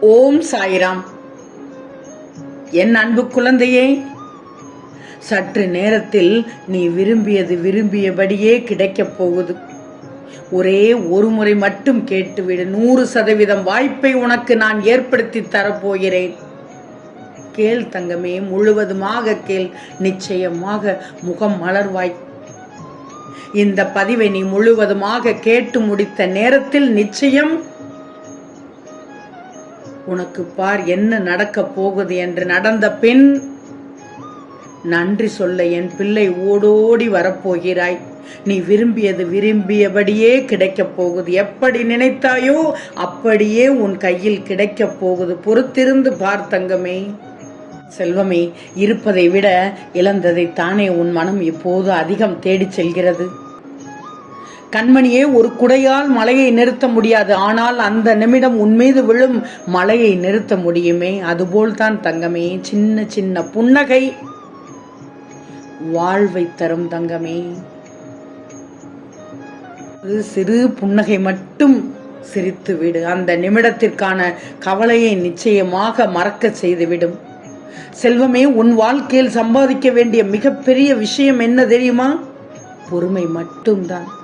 ஓம் சாய்ராம். என் அன்பு குழந்தையே சற்று நேரத்தில் நீ விரும்பியது விரும்பியபடியே கிடைக்கப் போகுது. ஒரே ஒரு முறை மட்டும் கேட்டுவிடு. நூறு சதவீதம் வாய்ப்பை உனக்கு நான் ஏற்படுத்தி தரப்போகிறேன். கேள் தங்கமே முழுவதுமாக கேள். நிச்சயமாக முகம் மலர்வாய். இந்த பதிவை நீ முழுவதுமாக கேட்டு முடித்த நேரத்தில் நிச்சயம் உனக்கு பார் என்ன நடக்கப் போகுது என்று நடந்த பின் நன்றி சொல்ல என் பிள்ளை ஓடோடி வரப்போகிறாய். நீ விரும்பியது விரும்பியபடியே கிடைக்கப் போகுது. எப்படி நினைத்தாயோ அப்படியே உன் கையில் கிடைக்கப் போகுது. பொறுத்திருந்து பார் தங்கமே. செல்வமே இருப்பதை விட இழந்ததை தானே உன் மனம் இப்போது அதிகம் தேடிச் செல்கிறது. கண்மணியே ஒரு குடையால் மலையை நிறுத்த முடியாது. ஆனால் அந்த நிமிடம் உன்மீது விழும் மலையை நிறுத்த முடியுமே. அதுபோல்தான் தங்கமே சின்ன சின்ன புன்னகை வாழ்வை தரும் தங்கமே. சிறு புன்னகை மட்டும் சிரித்து விடு. அந்த நிமிடத்திற்கான கவலையை நிச்சயமாக மறக்க செய்துவிடும். செல்வமே உன் வாழ்க்கையில் சம்பாதிக்க வேண்டிய மிகப்பெரிய விஷயம் என்ன தெரியுமா? பொறுமை மட்டும்தான்.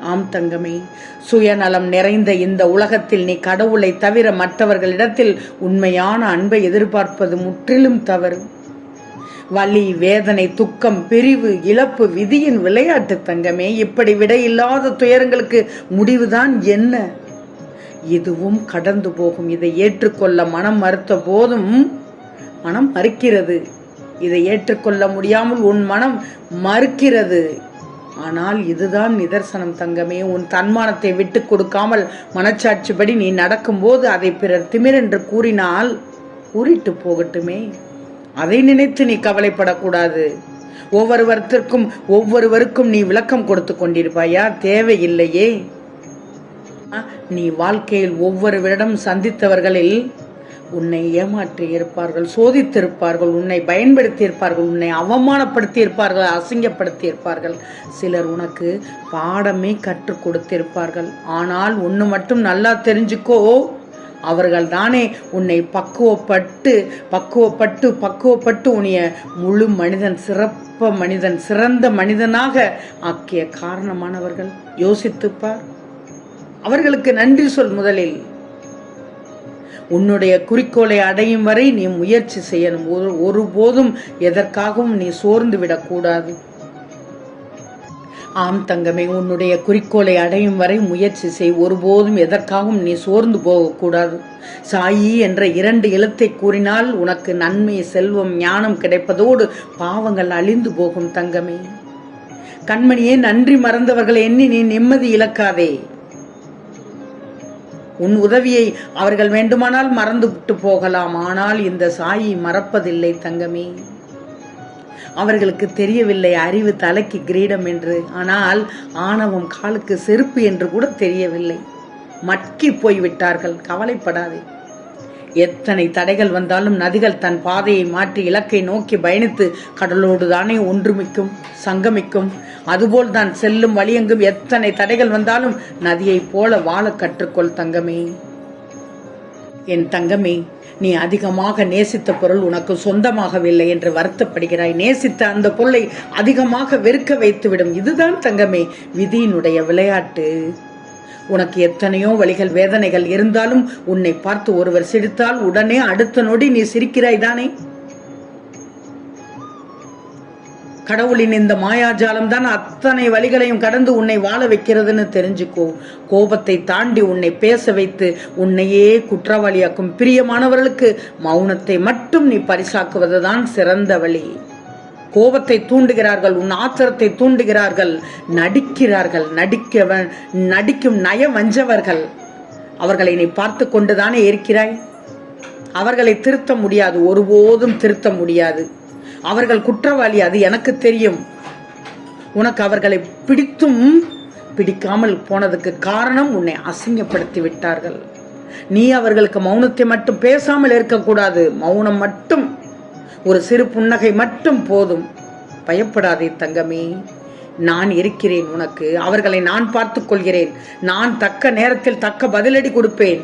ஆம் தங்கமே சுயநலம் நிறைந்த இந்த உலகத்தில் நீ கடவுளை தவிர மற்றவர்களிடத்தில் உண்மையான அன்பை எதிர்பார்ப்பது முற்றிலும் தவறு. வலி வேதனை துக்கம் பிரிவு இழப்பு விதியின் விளையாட்டு தங்கமே இப்படி விடையில்லாத துயரங்களுக்கு முடிவுதான் என்ன? இதுவும் கடந்து போகும். இதை ஏற்றுக்கொள்ள மனம் மறுத்த போதும் மனம் மறுக்கிறது. இதை ஏற்றுக்கொள்ள முடியாமல் உன் மனம் மறுக்கிறது. ஆனால் இதுதான் நிதர்சனம் தங்கமே. உன் தன்மானத்தை விட்டு கொடுக்காமல் மனச்சாட்சிப்படி நீ நடக்கும்போது அதை பிறர் திமிரென்று கூறினால் கூறிட்டு போகட்டுமே. அதை நினைத்து நீ கவலைப்படக்கூடாது. ஒவ்வொருவருத்திற்கும் ஒவ்வொருவருக்கும் நீ விளக்கம் கொடுத்து கொண்டிருப்பாயா? தேவையில்லையே. நீ வாழ்க்கையில் ஒவ்வொருவரிடம் சந்தித்தவர்களில் உன்னை ஏமாற்றி இருப்பார்கள் சோதித்திருப்பார்கள் உன்னை பயன்படுத்தி இருப்பார்கள் உன்னை அவமானப்படுத்தி இருப்பார்கள் அசிங்கப்படுத்தி இருப்பார்கள். சிலர் உனக்கு பாடமே கற்றுக் கொடுத்திருப்பார்கள். ஆனால் ஒன்று மட்டும் நல்லா தெரிஞ்சுக்கோ அவர்கள் தானே உன்னை பக்குவப்பட்டு பக்குவப்பட்டு பக்குவப்பட்டு உன்னைய முழு மனிதன் சிறப்ப மனிதன் சிறந்த மனிதனாக ஆக்கிய காரணமானவர்கள். யோசித்துப்பார். அவர்களுக்கு நன்றி சொல் முதலில். உன்னுடைய குறிக்கோளை அடையும் வரை நீ முயற்சி செய்யணும். ஒரு ஒருபோதும் எதற்காகவும் நீ சோர்ந்து விடக்கூடாது. ஆம் தங்கமே உன்னுடைய குறிக்கோளை அடையும் வரை முயற்சி செய். ஒருபோதும் எதற்காகவும் நீ சோர்ந்து போகக்கூடாது. சாயி என்ற இரண்டு எழுத்தை கூறினால் உனக்கு நன்மை செல்வம் ஞானம் கிடைப்பதோடு பாவங்கள் அழிந்து போகும் தங்கமே. கண்மணியே நன்றி மறந்தவர்களை எண்ணி நீ நிம்மதி இழக்காதே. உன் உதவியை அவர்கள் வேண்டுமானால் மறந்து விட்டு போகலாம். ஆனால் இந்த சாயி மறப்பதில்லை தங்கமே. அவர்களுக்கு தெரியவில்லை அறிவு தலைக்கு கிரீடம் என்று. ஆனால் ஆணவம் காலுக்கு செருப்பு என்று கூட தெரியவில்லை. மட்கி போய்விட்டார்கள். கவலைப்படாதே. எத்தனை தடைகள் வந்தாலும் நதிகள் தன் பாதையை மாற்றி இலக்கை நோக்கி பயணித்து கடலோடு தானே ஒன்றுமிக்கும் சங்கமிக்கும். அதுபோல் தான் செல்லும் வழியெங்கும் எத்தனை தடைகள் வந்தாலும் நதியைப் போல வாழ கற்றுக்கொள் தங்கமே. என் தங்கமே நீ அதிகமாக நேசித்த பொருள் உனக்கு சொந்தமாகவில்லை என்று வருத்தப்படுகிறாய். நேசித்த அந்த பொருளை அதிகமாக வெறுக்க வைத்துவிடும். இதுதான் தங்கமே விதியினுடைய விளையாட்டு. உனக்கு எத்தனையோ வழிகள் வேதனைகள் இருந்தாலும் உன்னை பார்த்து ஒருவர் சிரித்தால் உடனே அடுத்த நொடி நீ சிரிக்கிறாய் தானே? கடவுளின் இந்த மாயாஜாலம் தான் அத்தனை வழிகளையும் கடந்து உன்னை வாழ வைக்கிறதுன்னு தெரிஞ்சுக்கோ. கோபத்தை தாண்டி உன்னை பேச வைத்து உன்னையே குற்றவாளியாக்கும் பிரியமானவர்களுக்கு மௌனத்தை மட்டும் நீ பரிசாக்குவதுதான் சிறந்த வழி. கோபத்தை தூண்டுகிறார்கள் உன் ஆத்திரத்தை தூண்டுகிறார்கள். நடிக்கிறார்கள் நடிக்க நடிக்கும் நய வஞ்சவர்கள் அவர்களை நீ பார்த்து கொண்டுதானே இருக்கிறாய்? அவர்களை திருத்த முடியாது ஒருபோதும் திருத்த முடியாது. அவர்கள் குற்றவாளி அது எனக்கு தெரியும். உனக்கு அவர்களை பிடித்தும் பிடிக்காமல் போனதுக்கு காரணம் உன்னை அசிங்கப்படுத்தி விட்டார்கள். நீ அவர்களுக்கு மௌனத்தை மட்டும் பேசாமல் இருக்கக்கூடாது. மௌனம் மட்டும் ஒரு சிறு புன்னகை மட்டும் போதும். பயப்படாதே தங்கமே. நான் இருக்கிறேன் உனக்கு. அவர்களை நான் பார்த்துக் கொள்கிறேன். நான் தக்க நேரத்தில் தக்க பதிலடி கொடுப்பேன்.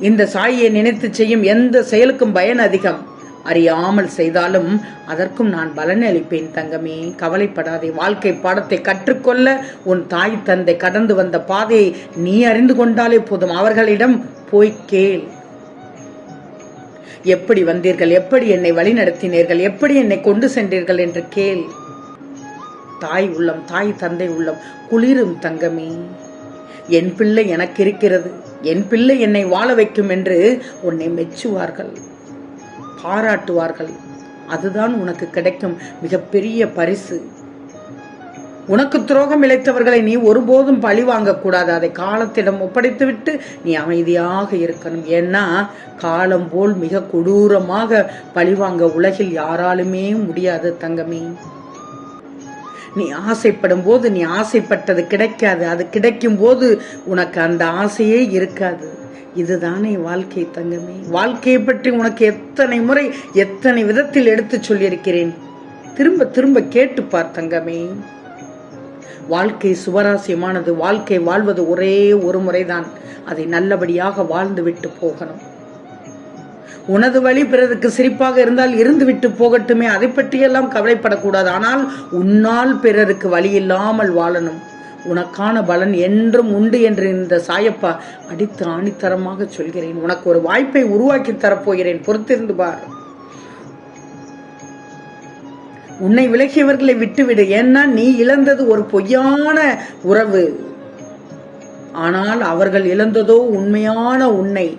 இந்த சாயை நினைத்து செய்யும் எந்த செயலுக்கும் பயன் அதிகம். அறியாமல் செய்தாலும் அதற்கும் நான் பலன் அளிப்பேன் தங்கமே. கவலைப்படாதே. வாழ்க்கை பாடத்தை கற்றுக்கொள்ள உன் தாய் தந்தை கடந்து வந்த பாதையை நீ அறிந்து கொண்டாலே போதும். அவர்களிடம் போய் கேள். எப்படி வந்தீர்கள்? எப்படி என்னை வழிநடத்தினீர்கள் எப்படி என்னை கொண்டு சென்றீர்கள் என்று கேள். தாய் உள்ளம் தாய் தந்தை உள்ளம் குளிரும் தங்கமே. என் பிள்ளை எனக்கு இருக்கிறது. என் பிள்ளை என்னை வாழ வைக்கும் என்று உன்னை மெச்சுவார்கள் பாராட்டுவார்கள். அதுதான் உனக்கு கிடைக்கும் மிகப்பெரிய பரிசு. உனக்கு துரோகம் இழைத்தவர்களை நீ ஒருபோதும் பழி வாங்கக்கூடாது. அதை காலத்திடம் ஒப்படைத்துவிட்டு நீ அமைதியாக இருக்கணும். ஏன்னா காலம் போல் மிக கொடூரமாக பழிவாங்க உலகில் யாராலுமே முடியாது தங்கமே. நீ ஆசைப்படும் போது நீ ஆசைப்பட்டது கிடைக்காது. அது கிடைக்கும் போது உனக்கு அந்த ஆசையே இருக்காது. இதுதானே வாழ்க்கை தங்கமே. வாழ்க்கையை பற்றி உனக்கு எத்தனை முறை எத்தனை விதத்தில் எடுத்துச் சொல்லியிருக்கிறேன்? திரும்ப திரும்ப கேட்டுப்பார் தங்கமே. வாழ்க்கை சுவராசியமானது வாழ்க்கை வாழ்வது ஒரே ஒரு முறைதான். அதை நல்லபடியாக வாழ்ந்து விட்டு போகணும். உனது வழி பிறருக்கு சிரிப்பாக இருந்தால் இருந்து விட்டு போகட்டுமே. அதை பற்றியெல்லாம் கவலைப்படக்கூடாது. ஆனால் உன்னால் பிறருக்கு வழி இல்லாமல் வாழணும். உனக்கான பலன் என்றும் உண்டு என்று இந்த சாயப்பா அடித்து ஆணித்தரமாக சொல்கிறேன். உனக்கு ஒரு வாய்ப்பை உருவாக்கி தரப்போகிறேன். பொறுத்திருந்து பார். உன்னை விலகியவர்களை விட்டுவிடு. ஏன்னா நீ இழந்தது ஒரு பொய்யான உறவு. ஆனால் அவர்கள் இழந்ததோ உண்மையான உன்னை.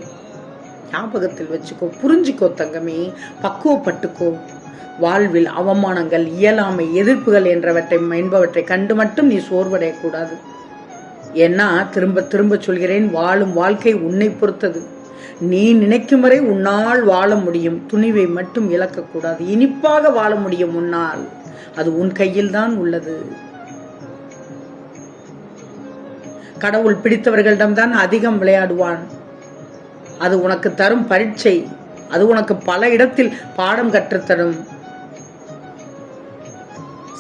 ஞாபகத்தில் வச்சுக்கோ புரிஞ்சுக்கோ தங்கமே பக்குவப்பட்டுக்கோ. வாழ்வில் அவமானங்கள் இயலாமை எதிர்ப்புகள் என்றவற்றை என்பவற்றை கண்டு மட்டும் நீ சோர்வடையக்கூடாது. ஏன்னா திரும்ப திரும்ப சொல்கிறேன் வாழும் வாழ்க்கை உன்னை பொறுத்தது. நீ நினைக்கும் வரை உன்னால் வாழ முடியும். துணிவை மட்டும் இழக்கக்கூடாது. இனிப்பாக வாழ முடியும் உன்னால். அது உன் கையில் தான் உள்ளது. கடவுள் பிடித்தவர்களிடம்தான் அதிகம் விளையாடுவான். அது உனக்கு தரும் பரீட்சை. அது உனக்கு பல இடத்தில் பாடம் கற்றுத்தரும்.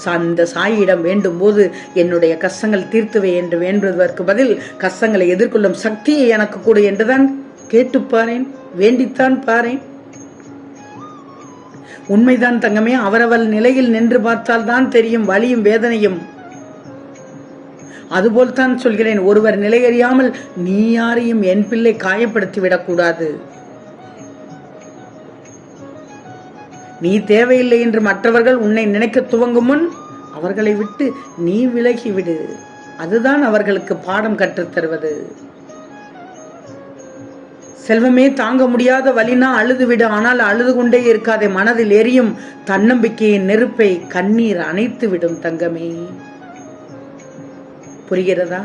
அந்த சாயிடம் வேண்டும் போது என்னுடைய கஷ்டங்கள் தீர்த்துவை என்று வேண்டுவதற்கு பதில் கஷ்டங்களை எதிர்கொள்ளும் சக்தியை எனக்கு கூடு என்றுதான் கேட்டு பாரேன் வேண்டித்தான் பாரேன். உண்மைதான் தங்கமே அவரவள் நிலையில் நின்று பார்த்தால்தான் தெரியும் வலியும் வேதனையும். அதுபோல் தான் சொல்கிறேன் ஒருவர் நிலையறியாமல் நீ யாரையும் என் பிள்ளை காயப்படுத்தி விடக்கூடாது நீ தேவையில்லை என்று மற்றவர்கள் உன்னை நினைக்க துவங்கும் முன் அவர்களை விட்டு நீ விலகிவிடு. அதுதான் அவர்களுக்கு பாடம் கற்றுத்தருவது செல்வமே தாங்க முடியாத வலினா அழுது விடு ஆனால் அழுது கொண்டே இருக்காதே. மனதில் எரியும் தன்னம்பிக்கையின் நெருப்பை கண்ணீர் அணைத்து விடும் தங்கமே. புரிகிறதா?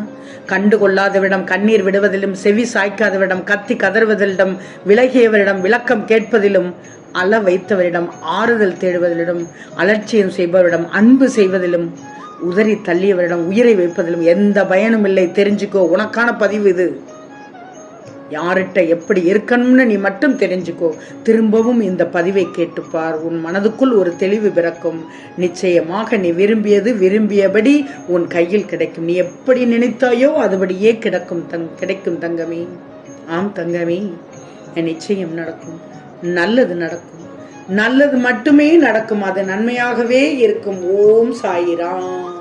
கண்டு கொள்ளாதவிடம் கண்ணீர் விடுவதிலும் செவி சாய்க்காதவிடம் கத்தி கதறுவதிலிடம் விலகியவரிடம் விளக்கம் கேட்பதிலும் அள வைத்தவரிடம் ஆறுதல் தேடுவதிலும் அலட்சியம் செய்பவரிடம் அன்பு செய்வதிலும் உதறி தள்ளியவரிடம் உயிரை வைப்பதிலும் எந்த பயனும் இல்லை. தெரிஞ்சுக்கோ உனக்கான பதிவு இது. யார்கிட்ட எப்படி இருக்கணும்னு நீ மட்டும் தெரிஞ்சுக்கோ. திரும்பவும் இந்த பதிவை கேட்டுப்பார். உன் மனதுக்குள் ஒரு தெளிவு பிறக்கும். நிச்சயமாக நீ விரும்பியது விரும்பியபடி உன் கையில் கிடைக்கும். நீ எப்படி நினைத்தாயோ அதுபடியே கிடக்கும் தங் கிடைக்கும் தங்கமே. ஆம் தங்கமே என் நிச்சயம் நடக்கும். நல்லது நடக்கும். நல்லது மட்டுமே நடக்கும். அது நன்மையாகவே இருக்கும். ஓம் சாயிராம்.